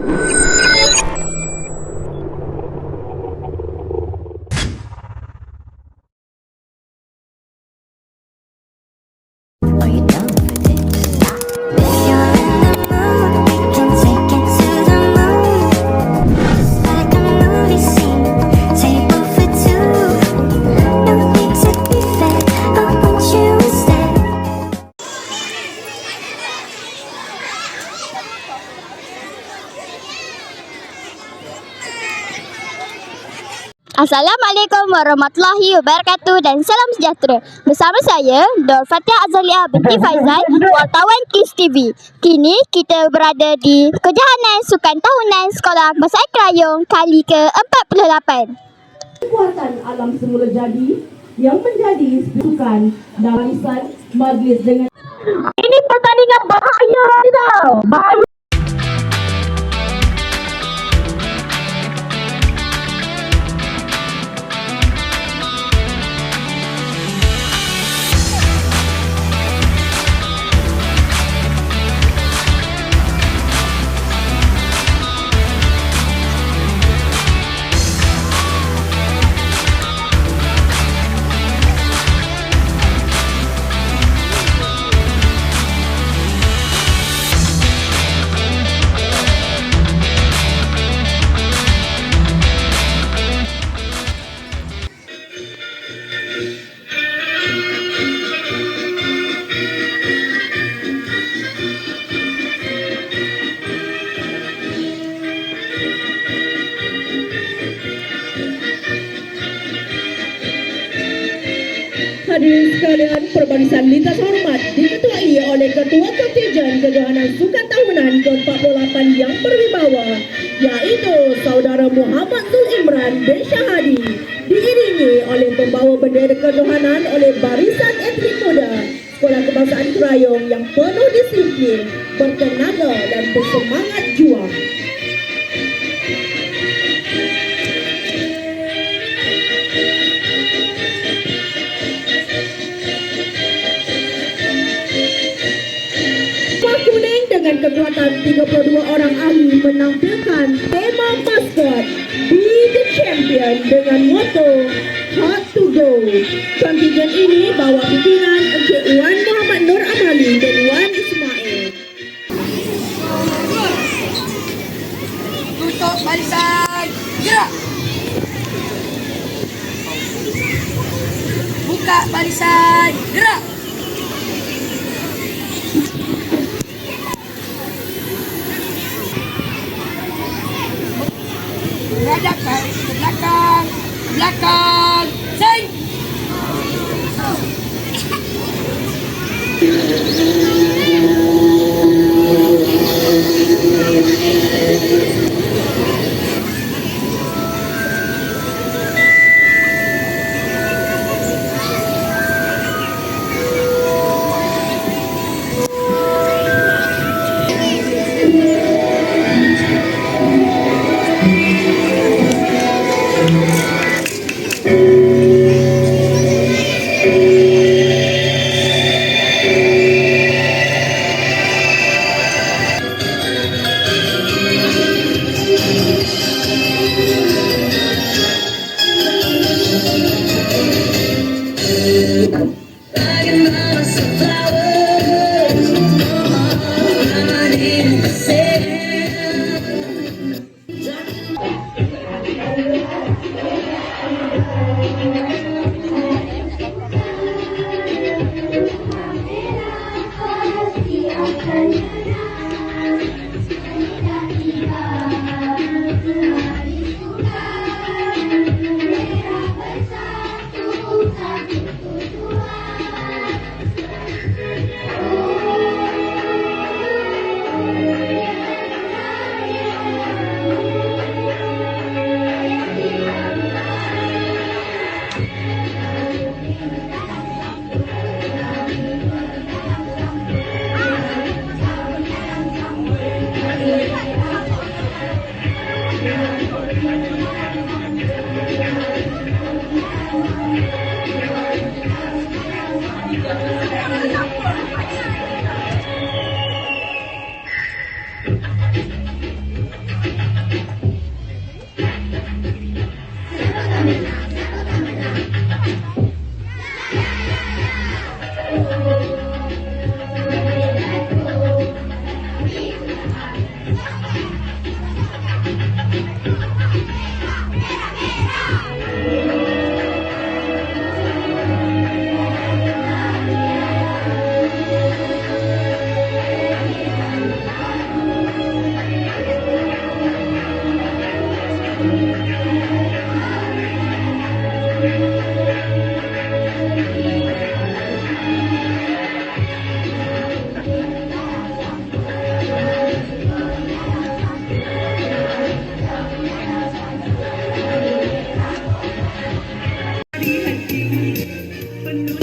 Música Assalamualaikum warahmatullahi wabarakatuh dan salam sejahtera. Bersama saya, Dor Fatia Azalia binti Faizal, wartawan KIS TV. Kini kita berada di Kejohanan Sukan Tahunan Sekolah Besar Kerayong kali ke-48. kekuatan alam semula jadi yang menjadi sukan dan warisan majlis dengan Ini pertandingan bahaya tau. Bahaya. Hadirin sekalian, perbarisan lintas hormat diketuai oleh Ketua Kontijen Kejohanan Sukan Tahunan ke-48 yang berwibawa, yaitu Saudara Muhammad Zul Imran bin Syahadi, diiringi oleh pembawa bendera kejohanan oleh Barisan Atlet Muda Sekolah Kebangsaan Kerayong yang penuh disiplin, bertenaga dan bersemangat juang. Kekuatan 32 orang ahli menampilkan tema maskot Be the Champion dengan moto Hot to Go. Kontingen ini bawa pimpinan Encik Wan Muhammad Nur Amali dan Wan Ismail. Tutup barisan. Gerak. Buka barisan. Gerak.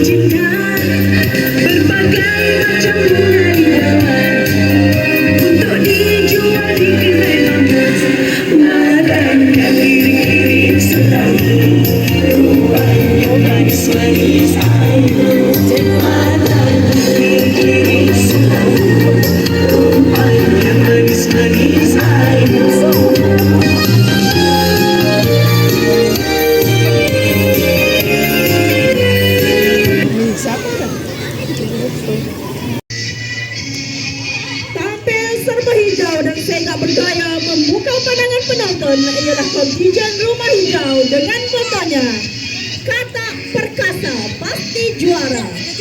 Imagine Serba hijau dan saya tak berdaya membuka pandangan penonton ialah kontijen rumah hijau dengan fotonya. Kata perkasa pasti juara.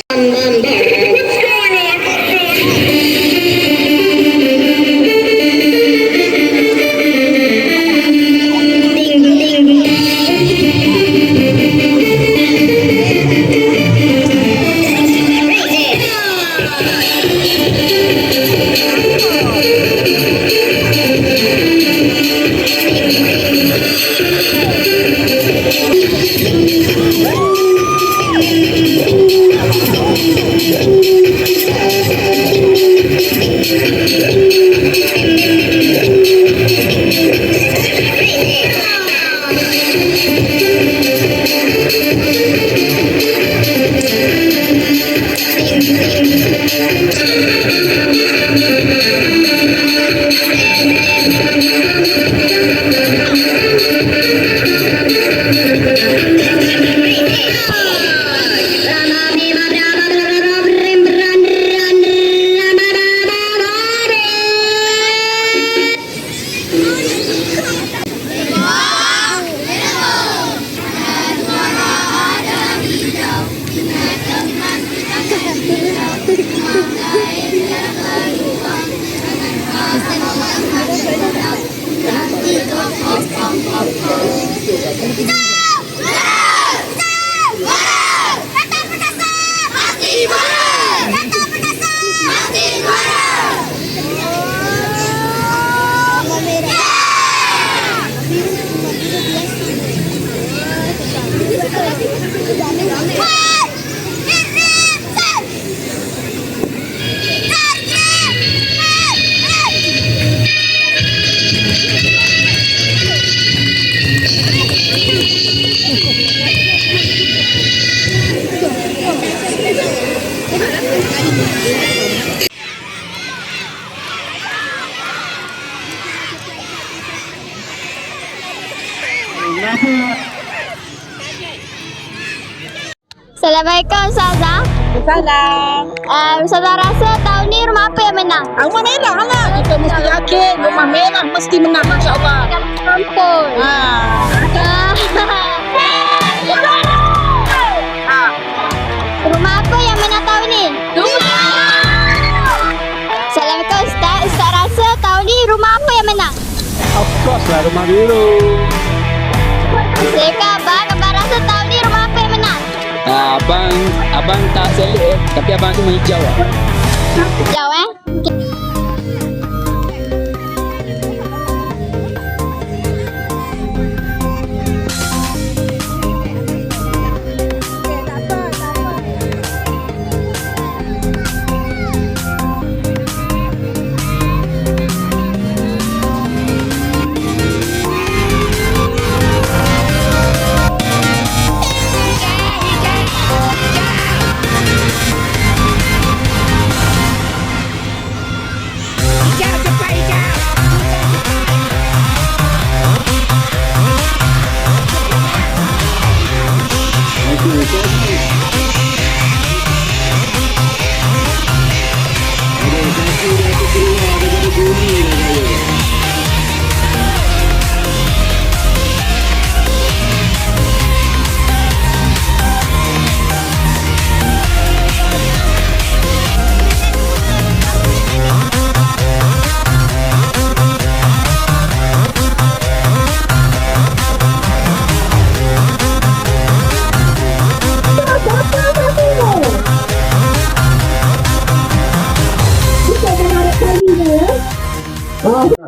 Assalamualaikum Ustazah. Salam. Uh, Ustazah rasa tahun ni rumah apa yang menang? Rumah merah lah. Kita mesti yakin rumah merah mesti menang insyaAllah. Kampung. Ha. Ah. Rumah apa yang menang tahun ni? Assalamualaikum Ustaz. Ustaz rasa tahun ni rumah apa yang menang? Of course lah rumah biru. Silakan abang. Abang rasa tahun ni rumah apa yang menang? Ah, abang abang tak selit eh. Tapi abang tu menghijau lah. Jauh eh.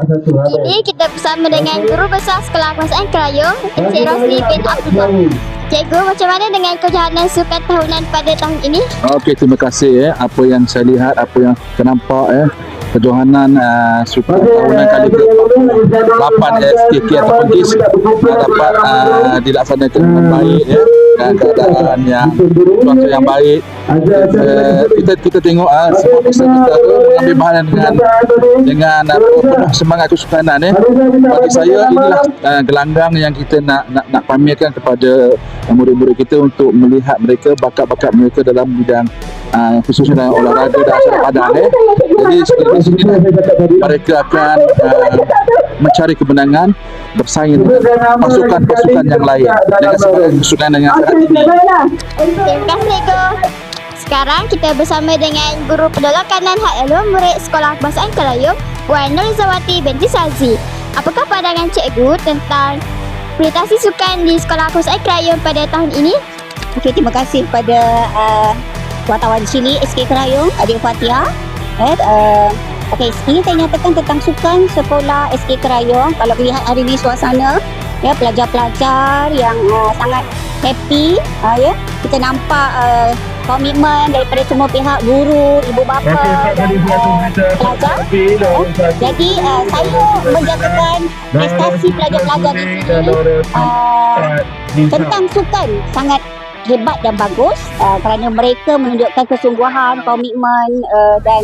Kini kita bersama dengan Guru Besar Sekolah Kuasaan Kerayu, Encik Rosli bin Abdullah. Cikgu, macam mana dengan kejalanan sukan tahunan pada tahun ini? Okey, terima kasih eh. Apa yang saya lihat, apa yang saya nampak eh. kejohanan uh, Sukan Tahunan kali ke-48 SKK ataupun KIS uh, dapat uh, dilaksanakan dengan baik ya dan keadaan yang cuaca yang baik. Uh, kita kita tengok uh, semua peserta tu mengambil bahagian dengan dengan uh, penuh semangat kesukanan ya bagi saya inilah uh, gelanggang yang kita nak nak nak pamerkan kepada murid-murid kita untuk melihat mereka bakat-bakat mereka dalam bidang uh, khususnya dalam olahraga dan asal padan eh. Jadi dari sini mereka akan uh, mencari kemenangan bersaing dengan pasukan-pasukan yang lain. Dengan sebagai kesukanan yang sangat tinggi. Terima kasih Go. Sekarang kita bersama dengan Guru Penolakan Hak Elok Murid Sekolah Bahasa Kelayu Puan Nurizawati binti Sazi. Apakah pandangan cikgu tentang prestasi sukan di Sekolah Bahasa Kelayu pada tahun ini? Okey, terima kasih kepada uh, wartawan sini SK Kerayong, Adik Fatia. Eh, uh, Okey, ini saya nyatakan tentang sukan sekolah SK Kerayong. Kalau lihat hari ini suasana, ya pelajar-pelajar yang uh, sangat happy, uh, ya. Kita nampak uh, komitmen daripada semua pihak, guru, ibu bapa dan uh, pelajar. Jadi uh, saya menjadikan prestasi pelajar-pelajar di sini uh, tentang sukan sangat hebat dan bagus uh, kerana mereka menunjukkan kesungguhan, komitmen uh, dan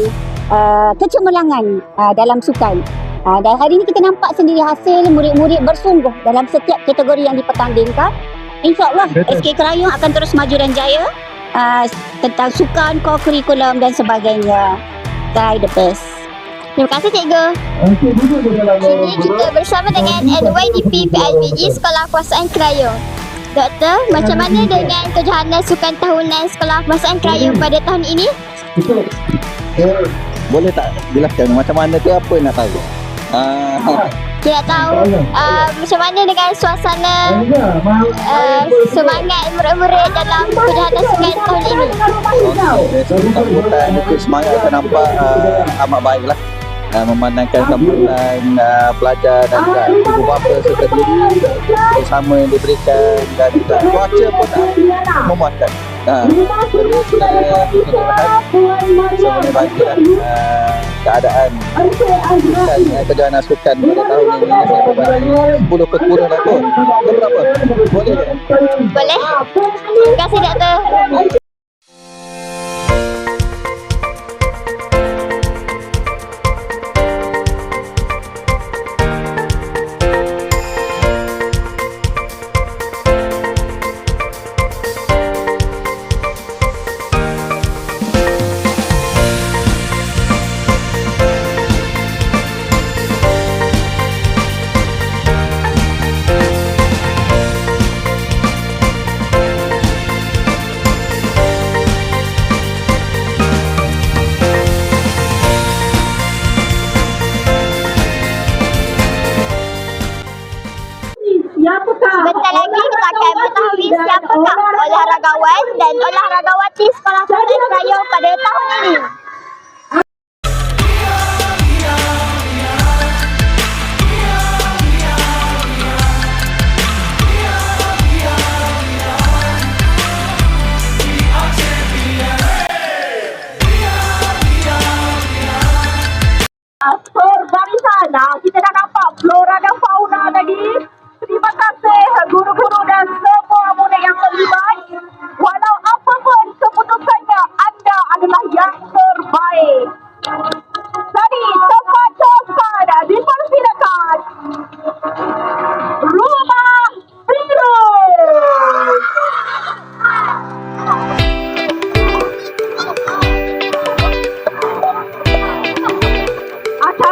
uh, kecemerlangan uh, dalam sukan. Uh, dan hari ini kita nampak sendiri hasil murid-murid bersungguh dalam setiap kategori yang dipertandingkan. InsyaAllah SK Kerayong akan terus maju dan jaya uh, tentang sukan, co-curriculum dan sebagainya. Try the best. Terima kasih Cikgu. Kini kita bersama dengan NYDP PIBG Sekolah Kuasaan Kerayong. Doktor, macam mana dengan kejohanan sukan tahunan Sekolah Kuasaan Kerayong pada tahun ini? Boleh tak jelaskan macam mana tu apa nak tahu? Ah, Nak tahu uh, macam mana dengan suasana uh, semangat murid-murid dalam kejohanan sukan tahun ini? sambutan itu semangat. akan nampak uh, amat baik lah. Uh, memandangkan sambutan uh, pelajar dan juga ibu bapa serta guru bersama yang diberikan dan juga cuaca pun uh, memuaskan. Uh, jadi kita lah, uh, keadaan kejohanan sukan pada tahun ini 10 per 10 lah tu. Ke berapa? Boleh ke? Boleh? Terima kasih Doktor. Olahragawan dan olahragawati Sekolah Kuasaan Kerayong pada tahun ini.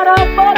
para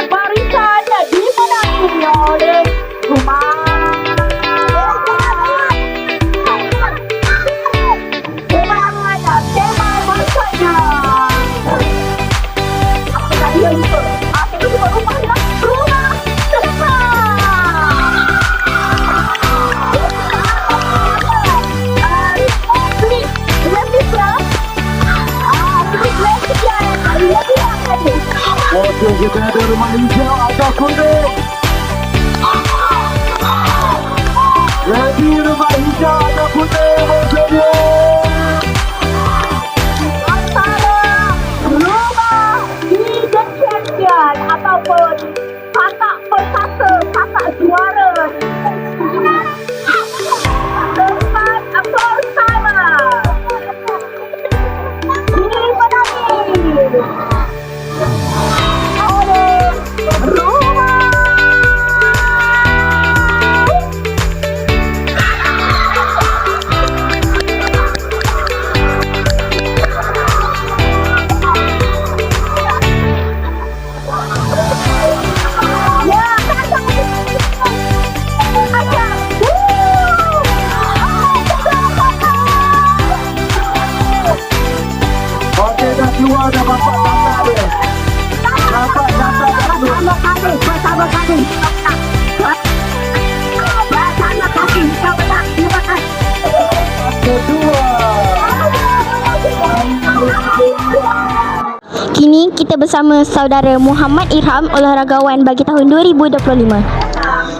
bersama saudara Muhammad Irham olahragawan bagi tahun 2025.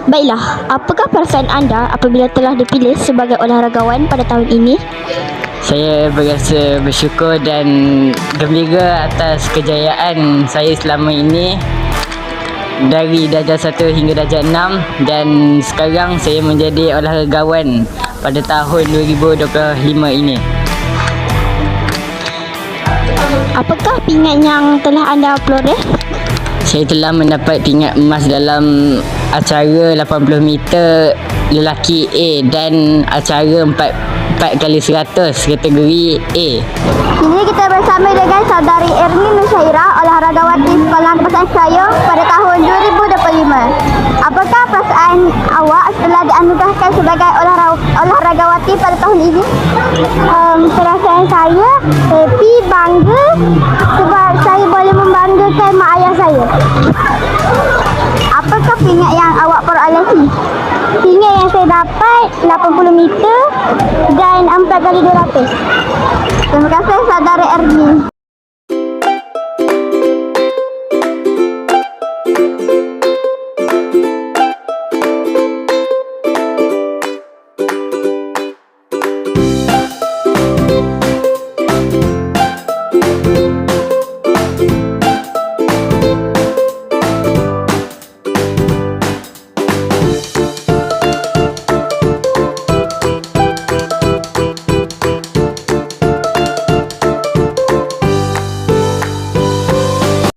Baiklah, apakah perasaan anda apabila telah dipilih sebagai olahragawan pada tahun ini? Saya berasa bersyukur dan gembira atas kejayaan saya selama ini dari darjah 1 hingga darjah 6 dan sekarang saya menjadi olahragawan pada tahun 2025 ini. Apakah pingat yang telah anda peroleh? Saya telah mendapat pingat emas dalam acara 80 meter lelaki A dan acara 4 4 kali 100 kategori A. Kini kita bersama dengan saudari Erni Nusyaira, olahragawati Sekolah Kepasan Sayung pada tahun 2025. Apakah perasaan awak setelah dianugerahkan sebagai olahra- olahragawati pada tahun ini? Um, perasaan saya happy, bangga sebab saya boleh membanggakan mak ayah saya. Apakah pingat yang awak perolehi? Pingat yang saya dapat 80 meter dan 4 kali 200. Terima kasih saudara.